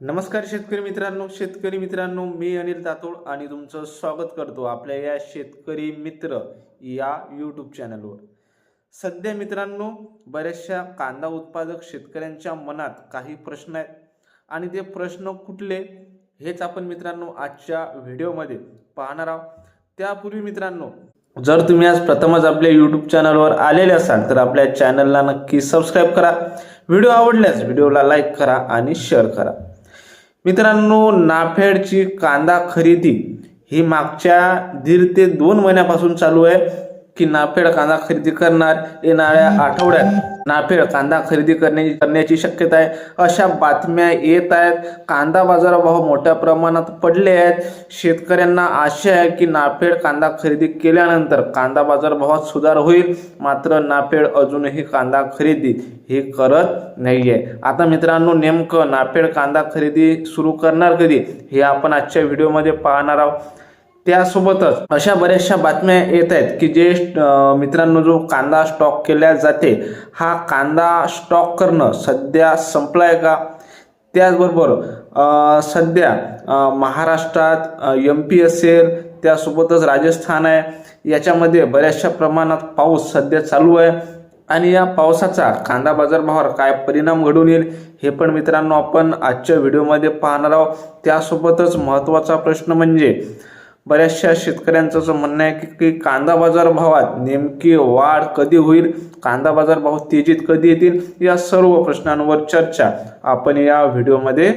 नमस्कार शेतकरी मित्रांनो शेतकरी मित्रांनो मी अनिल तातोड आणि तुमचं स्वागत करतो आपल्या या शेतकरी मित्र या यूट्यूब चॅनलवर सध्या मित्रांनो बऱ्याचशा कांदा उत्पादक शेतकऱ्यांच्या मनात काही प्रश्न आहेत आणि ते प्रश्न कुठले हेच आपण मित्रांनो आजच्या व्हिडिओमध्ये पाहणार आहोत. त्यापूर्वी मित्रांनो जर तुम्ही आज प्रथमच आपल्या यूट्यूब चॅनलवर आलेले असाल तर आपल्या चॅनलला नक्की सबस्क्राईब करा. व्हिडिओ आवडल्यास व्हिडिओला लाईक करा आणि शेअर करा. मित्रांनो नाफेडची कांदा खरेदी ही मागच्या दीड ते दोन महिन्यापासून चालू आहे. की नाफेड कांदा खरेदी करणार येणाऱ्या आठवड्यात. नाफेड कांदा खरेदी करण्याची करण्याची शक्यता आहे. अशा बातम्या येत आहेत. कांदा बाजारभाव मोठ्या प्रमाणात पडले आहेत. शेतकऱ्यांना आशा आहे की नाफेड कांदा खरेदी केल्यानंतर कांदा बाजारभावात सुधार होईल. मात्र नाफेड अजूनही कांदा खरेदी हे करत नाहीये. आता मित्रांनो नेमकं नाफेड कांदा खरेदी सुरू करणार कधी? हे आपण आजच्या व्हिडिओमध्ये पाहणार आहोत. त्यासोबतच अशा बऱ्याचशा बातम्या येत आहेत की जे मित्रांनो जो कांदा स्टॉक केल्या जाते हा कांदा स्टॉक करणं सध्या संपलाय का? त्याचबरोबर सध्या महाराष्ट्रात एम पी असेल त्यासोबतच राजस्थान आहे याच्यामध्ये बऱ्याचशा प्रमाणात पाऊस सध्या चालू आहे. आणि या पावसाचा कांदा बाजारभावावर काय परिणाम घडून येईल हे पण मित्रांनो आपण आजच्या व्हिडिओमध्ये पाहणार आहोत. त्यासोबतच महत्त्वाचा प्रश्न म्हणजे बऱ्याचशा शेतकऱ्यांचं असं म्हणणं आहे की की कांदा बाजार भावात नेमकी वाढ कधी होईल? कांदा बाजार भाव तेजीत कधी येतील? या सर्व प्रश्नांवर चर्चा आपण या व्हिडिओमध्ये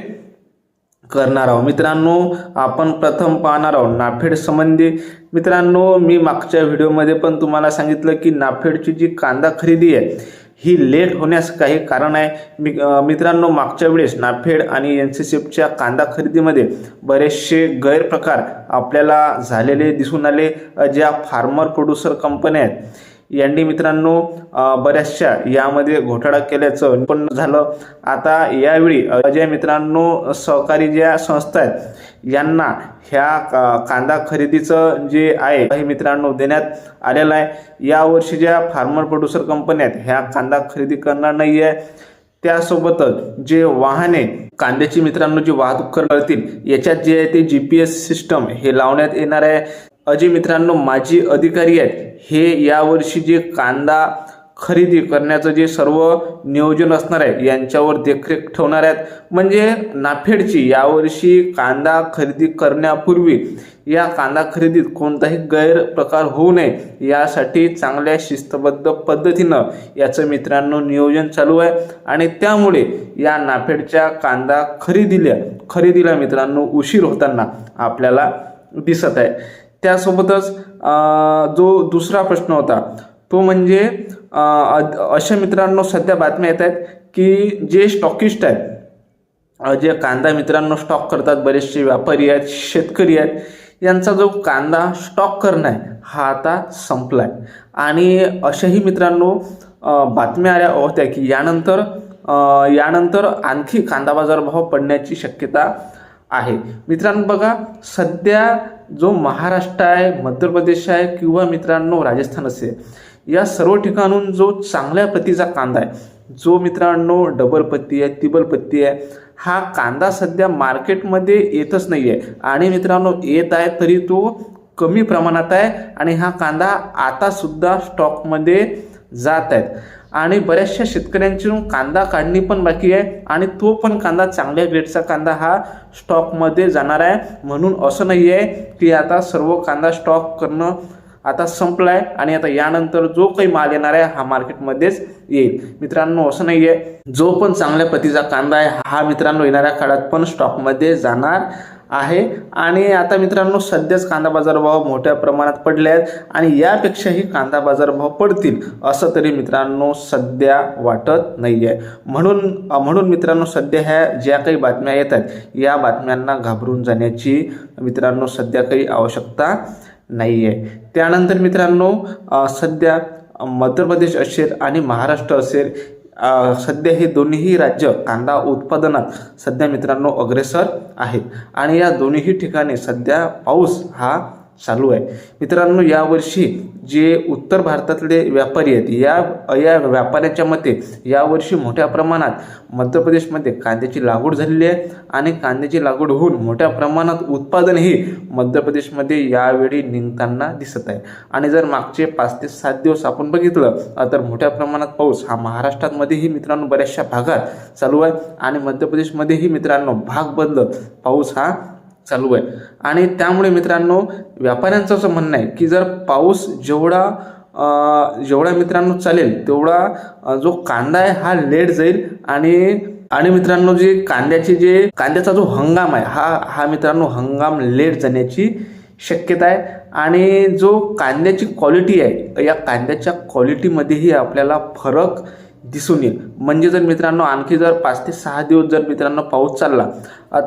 करणार आहोत. मित्रांनो आपण प्रथम पाहणार आहोत नाफेड संबंधी. मित्रांनो मी मागच्या व्हिडिओमध्ये पण तुम्हाला सांगितलं की नाफेडची जी कांदा खरेदी आहे ही लेट होण्यास काही कारण आहे. मी मित्रांनो मागच्या वेळेस नाफेड आणि एन सी सी एफच्या कांदा खरेदीमध्ये बरेचसे गैरप्रकार आपल्याला झालेले दिसून आले. ज्या फार्मर प्रोड्युसर कंपन्या आहेत यांनी मित्रांनो बऱ्याचशा यामध्ये घोटाळा केल्याचं निपन्न झालं. आता यावेळी अजय मित्रांनो सहकारी ज्या संस्था आहेत यांना ह्या का- कांदा खरेदीचं जे आहे हे मित्रांनो देण्यात आलेलं आहे. यावर्षी ज्या फार्मर प्रोड्युसर कंपन्या आहेत ह्या कांदा खरेदी करणार नाही आहे त्यासोबतच जे वाहने कांद्याची मित्रांनो जी वाहतूक करतील याच्यात जे आहे ते जी पी एस सिस्टम हे लावण्यात येणार आहे. अजी मित्रांनो माजी अधिकारी आहेत. हे यावर्षी जे कांदा खरेदी करण्याचं जे सर्व नियोजन असणार आहे यांच्यावर देखरेख ठेवणार आहेत. म्हणजे नाफेडची यावर्षी कांदा खरेदी करण्यापूर्वी या कांदा खरेदीत कोणताही गैरप्रकार होऊ नये यासाठी चांगल्या शिस्तबद्ध पद्धतीनं याचं मित्रांनो नियोजन चालू आहे. आणि त्यामुळे या नाफेडच्या कांदा खरेदीला खरेदीला मित्रांनो उशीर होताना आपल्याला दिसत आहे. त्यासोबतच जो दुसरा प्रश्न होता तो म्हणजे अशा मित्रांनो सध्या बातम्या येत आहेत की जे स्टॉकिस्ट आहेत जे कांदा मित्रांनो स्टॉक करतात बरेचसे व्यापारी आहेत शेतकरी आहेत यांचा जो कांदा स्टॉक करणं आहे हा आता संपला आहे आणि अशाही मित्रांनो बातम्या आल्या होत्या की यानंतर यानंतर आणखी कांदा बाजारभाव पडण्याची शक्यता आहे. मित्रांनो बघा सध्या जो महाराष्ट्र आहे मध्य प्रदेश आहे किंवा मित्रांनो राजस्थान असेल या सर्व ठिकाणून जो चांगल्या प्रतीचा कांदा आहे जो मित्रांनो डबल पत्ती आहे तिबल पत्ती आहे हा कांदा सध्या मार्केटमध्ये येतच नाही आहे आणि मित्रांनो येत आहे तरी तो कमी प्रमाणात आहे आणि हा कांदा आतासुद्धा स्टॉकमध्ये जात आहेत. आणि बऱ्याचशा शेतकऱ्यांची कांदा काढणी पण बाकी आहे आणि तो पण कांदा चांगल्या ग्रेडचा कांदा हा स्टॉकमध्ये जाणार आहे. म्हणून असं नाही आहे की आता सर्व कांदा स्टॉक करणं आता संपला आहे आणि आता यानंतर जो काही माल येणार आहे हा मार्केटमध्येच येईल. मित्रांनो असं नाही आहे जो पण चांगल्या पतीचा कांदा आहे हा मित्रांनो येणाऱ्या काळात पण स्टॉकमध्ये जाणार आहे. आणि आता मित्रांनो सध्याच कांदा बाजारभाव मोठ्या प्रमाणात पडले आहेत आणि यापेक्षाही कांदा बाजारभाव पडतील असं तरी मित्रांनो सध्या वाटत नाही आहे म्हणून म्हणून मित्रांनो सध्या ह्या ज्या काही बातम्या येत आहेत या बातम्यांना घाबरून जाण्याची मित्रांनो सध्या काही आवश्यकता नाही आहे त्यानंतर मित्रांनो सध्या मध्य प्रदेश असेल आणि महाराष्ट्र असेल सध्या हे दोन्हीही राज्य कांदा उत्पादनात सध्या मित्रांनो अग्रेसर आहेत. आणि या दोन्हीही ठिकाणी सध्या पाऊस हा चालू आहे. मित्रांनो यावर्षी जे उत्तर भारतातले व्यापारी आहेत या या व्यापाऱ्यांच्या मते यावर्षी मोठ्या प्रमाणात मध्य प्रदेशमध्ये कांद्याची लागवड झालेली आहे आणि कांद्याची लागवड होऊन मोठ्या प्रमाणात उत्पादनही मध्य प्रदेशमध्ये यावेळी निघताना दिसत आहे. आणि जर मागचे पाच ते सात दिवस आपण बघितलं तर मोठ्या प्रमाणात पाऊस हा महाराष्ट्रातमध्येही मित्रांनो बऱ्याचशा भागात चालू आहे. आणि मध्य प्रदेशमध्येही मित्रांनो भाग बदलत पाऊस हा चालू आहे. आणि त्यामुळे मित्रांनो व्यापाऱ्यांचं असं म्हणणं आहे की जर पाऊस जेवढा जेवढा मित्रांनो चालेल तेवढा जो कांदा आहे हा लेट जाईल आणि आणि मित्रांनो जे कांद्याचे जे कांद्याचा जो हंगाम आहे हा हा मित्रांनो हंगाम लेट जाण्याची शक्यता आहे. आणि जो कांद्याची क्वालिटी आहे या कांद्याच्या क्वालिटीमध्येही आपल्याला फरक दिसून येईल. म्हणजे जर मित्रांनो आणखी जर पाच ते सहा दिवस जर मित्रांनो पाऊस चालला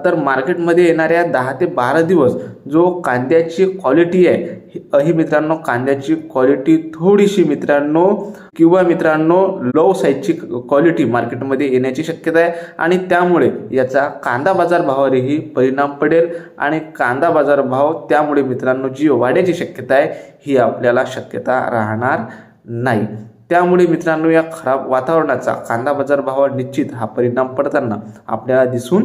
तर मार्केटमध्ये येणाऱ्या दहा ते बारा दिवस जो कांद्याची क्वालिटी आहे ही- ही मित्रांनो कांद्याची क्वालिटी थोडीशी मित्रांनो किंवा मित्रांनो लो साईजची क्वालिटी मार्केटमध्ये येण्याची शक्यता आहे. आणि त्यामुळे याचा कांदा बाजार भावावरही परिणाम पडेल. आणि कांदा बाजार भाव त्यामुळे मित्रांनो जी वाढण्याची शक्यता आहे ही आपल्याला शक्यता राहणार नाही. त्यामुळे मित्रांनो या खराब वातावरणाचा कांदा बाजार भावावर निश्चित हा परिणाम पडताना आपल्याला दिसून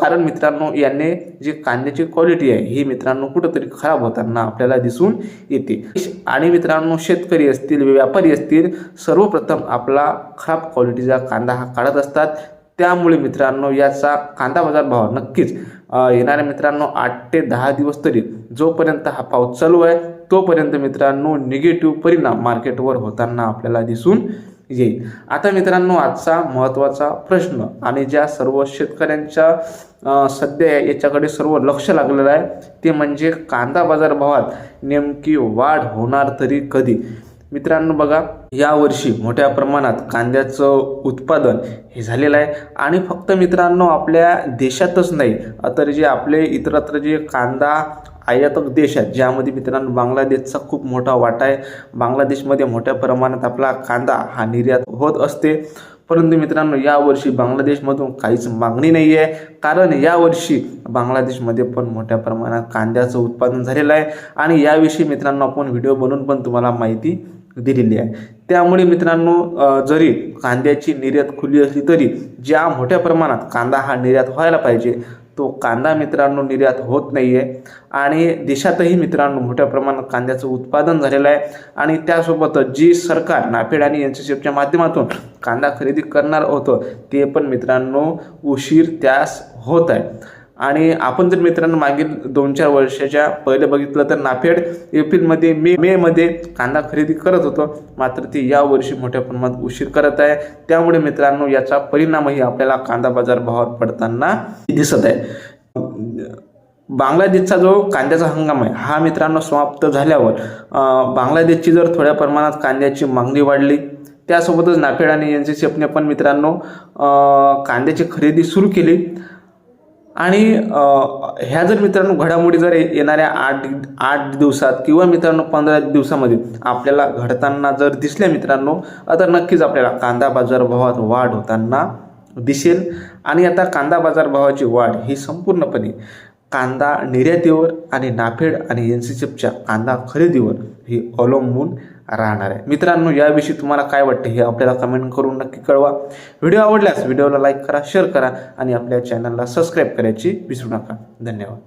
कारण मित्रांनो याने जी कांद्याची क्वालिटी आहे ही मित्रांनो कुठंतरी खराब होताना आपल्याला दिसून येते. आणि मित्रांनो शेतकरी असतील व्यापारी असतील सर्वप्रथम आपला खराब क्वालिटीचा कांदा हा काढत असतात. त्यामुळे मित्रांनो याचा कांदा बाजार भाव नक्कीच येणाऱ्या मित्रांनो आठ ते दहा दिवस तरी जोपर्यंत हा पाऊस चालू आहे तोपर्यंत मित्रांनो निगेटिव्ह परिणाम मार्केटवर होताना आपल्याला दिसून येईल. आता मित्रांनो आजचा महत्त्वाचा प्रश्न आणि ज्या सर्व शेतकऱ्यांच्या सध्या याच्याकडे सर्व लक्ष लागलेलं आहे ते म्हणजे कांदा बाजारभावात नेमकी वाढ होणार तरी कधी? मित्रांनो बघा यावर्षी मोठ्या प्रमाणात कांद्याचं उत्पादन हे झालेलं आहे आणि फक्त मित्रांनो आपल्या देशातच नाही तर जे आपले इतरत्र जे कांदा आयातक देश आहेत ज्यामध्ये मित्रांनो बांगलादेशचा खूप मोठा वाटा आहे. बांगलादेशमध्ये मोठ्या प्रमाणात आपला कांदा हा निर्यात होत असते. परंतु मित्रांनो यावर्षी बांगलादेशमधून काहीच मागणी नाही आहे कारण यावर्षी बांगलादेशमध्ये पण मोठ्या प्रमाणात कांद्याचं उत्पादन झालेलं आहे. आणि याविषयी मित्रांनो आपण व्हिडिओ बनवून पण तुम्हाला माहिती दिलेली आहे. त्यामुळे मित्रांनो जरी कांद्याची निर्यात खुली असली तरी ज्या मोठ्या प्रमाणात कांदा हा निर्यात व्हायला पाहिजे तो कांदा मित्रांनो निर्यात होत नाही आहे आणि देशातही मित्रांनो मोठ्या प्रमाणात कांद्याचं उत्पादन झालेलं आहे. आणि त्यासोबतच जी सरकार नाफेड आणि एन सी सी एफच्या माध्यमातून कांदा खरेदी करणार होतं ते पण मित्रांनो उशीर त्यास होत आहे. आणि आपण जर मित्रांनो मागील दोन चार वर्षाच्या पहिले बघितलं तर नाफेड एप्रिलमध्ये मे मेमध्ये कांदा खरेदी करत होतो. मात्र ती यावर्षी मोठ्या प्रमाणात उशीर करत आहे. त्यामुळे मित्रांनो याचा परिणामही आपल्याला कांदा बाजार भावावर पडताना दिसत आहे. बांगलादेशचा जो कांद्याचा हंगाम आहे हा मित्रांनो समाप्त झाल्यावर बांगलादेशची जर थोड्या प्रमाणात कांद्याची मागणी वाढली त्यासोबतच नाफेड आणि एन सी सी एफने पण मित्रांनो कांद्याची खरेदी सुरू केली. आणि ह्या जर मित्रांनो घडामोडी जर येणाऱ्या आठ आठ दिवसात किंवा मित्रांनो पंधरा दिवसामध्ये आपल्याला घडताना जर दिसल्या मित्रांनो तर नक्कीच आपल्याला कांदा बाजार भावात वाढ होताना दिसेल. आणि आता कांदा बाजार भावाची वाढ ही संपूर्णपणे कांदा निर्यातीवर आणि नाफेड आणि एन सी एफच्या कांदा खरेदीवर ही अवलंबून राहणार आहे. मित्रांनो याविषयी तुम्हाला काय वाटतं हे आपल्याला कमेंट करून नक्की कळवा. व्हिडिओ आवडल्यास व्हिडिओला लाईक करा शेअर करा आणि आपल्या चॅनलला सबस्क्राईब करायची विसरू नका. धन्यवाद.